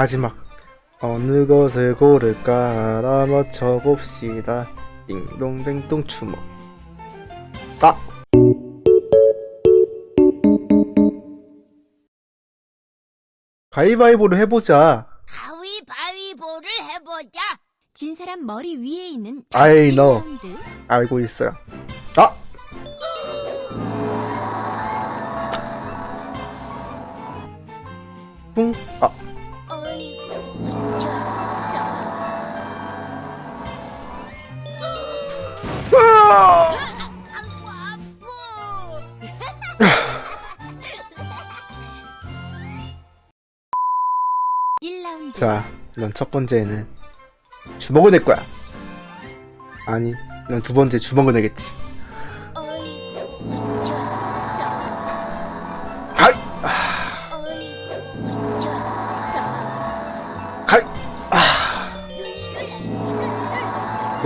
마지막 어느 것을 고를까 알아맞혀 봅시다 띵동댕동 추모 아 가위바위보를 해보자 가위바위보를 해보자. 진 사람 머리 위에 있는 I know. 1라운드. 알고 있어요 아 1라운드. 자, 넌첫 번째는 주먹을 낼 거야. 아니, 넌 두 번째 주먹을 내겠지.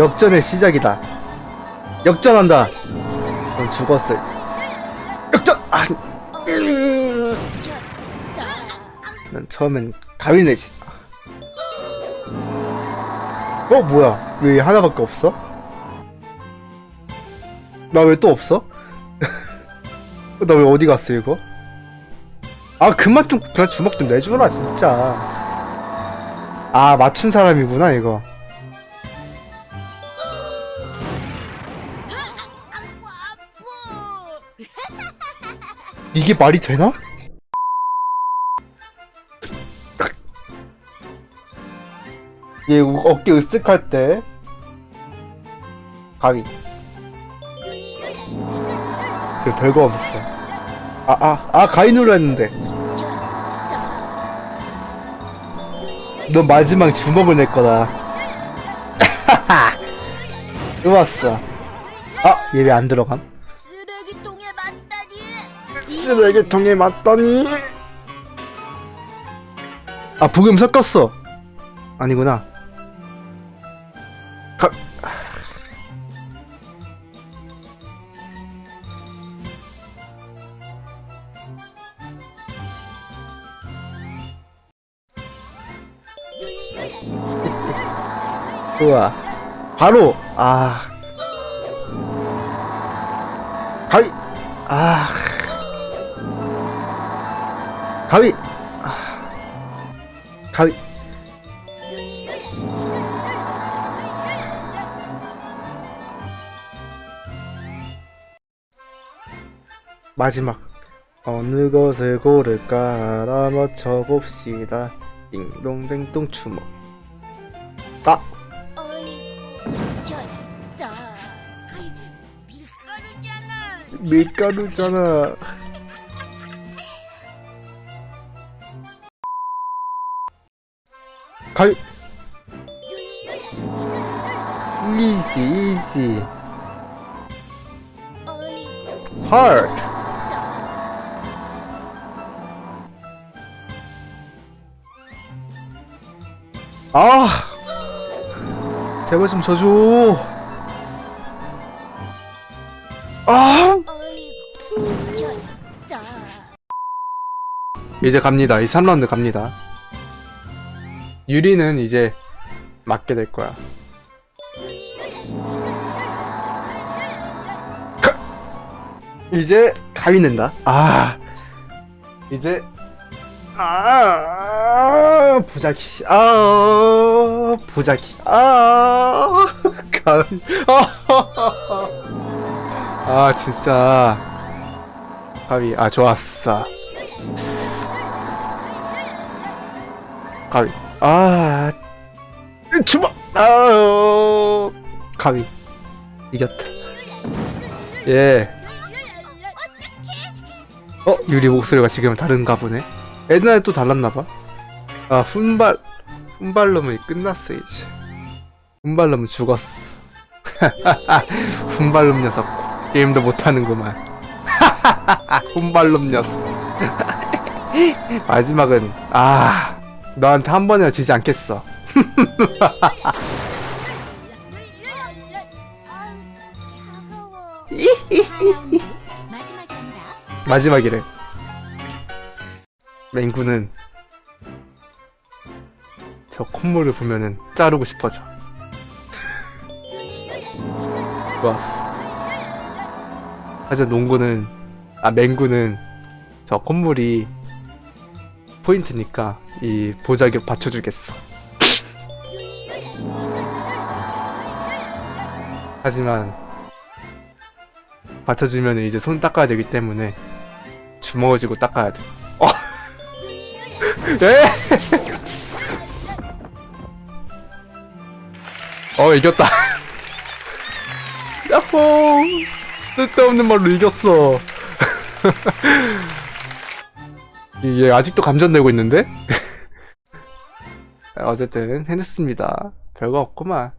역전의 시작이다. 역전한다. 넌 죽었어. 역전. 아. 난 처음엔 가위 내지. 어 뭐야? 왜 하나밖에 없어? 나 왜 또 없어? 나 왜 어디 갔어 이거? 아 그만 좀 그냥 주먹 좀 내주라 진짜. 아 맞춘 사람이구나 이거. 이게 말이 되나? 얘 우- 어깨 으쓱할 때. 가위. 그 별거 없어. 아 아 아 가위 눌렀는데. 너 마지막 주먹을 낼 거다. 좋았어. 아 얘 왜 안 들어감? 쓰레기통에 맞다니. 쓰레기통에 맞더니. 아 부금 섞었어. 아니구나 가... 좋아 바로 아. 가위. 아. 가위. 아, 가위 마지막. 어느 것을 고를까 알아맞혀 봅시다. 띵동댕동 추모. 아! 어이구, 졌다. 밀가루잖아. 밀가루잖아 가위 이지 이지. 어이구, 하 아! 제발 좀 져줘. 아. 이제 갑니다. 이 3라운드 갑니다. 유리는 이제 맞게 될 거야. 가- 이제 가위 낸다. 아! 이제 아 보자기. 아 보자기. 아 가위 아, 아 진짜. 가위 아 좋았어. 가위 아 주먹 아 가위 이겼다. 예. 어? 유리 목소리가 지금 다른가 보네. 옛날에 또 달랐나봐 아 훈발 훈발놈이 끝났어 이제 훈발놈은 죽었어 훈발놈 녀석 게임도 못하는구만 훈발놈 녀석 마지막은 아 너한테 한 번이라 지지 않겠어 아, 차가워. 4라운드. 마지막입니다. 마지막이래 맹구는 저 콧물을 보면은 자르고 싶어져. 좋았어. 하지만 농구는, 아, 맹구는 저 콧물이 포인트니까 이 보자기로 받쳐주겠어. 하지만 받쳐주면 이제 손 닦아야 되기 때문에 주먹을 쥐고 닦아야 돼. 어? 에? 어 이겼다. 야호! 쓸데없는 말로 이겼어. 이게 아직도 감전되고 있는데? 어쨌든 해냈습니다. 별거 없구만.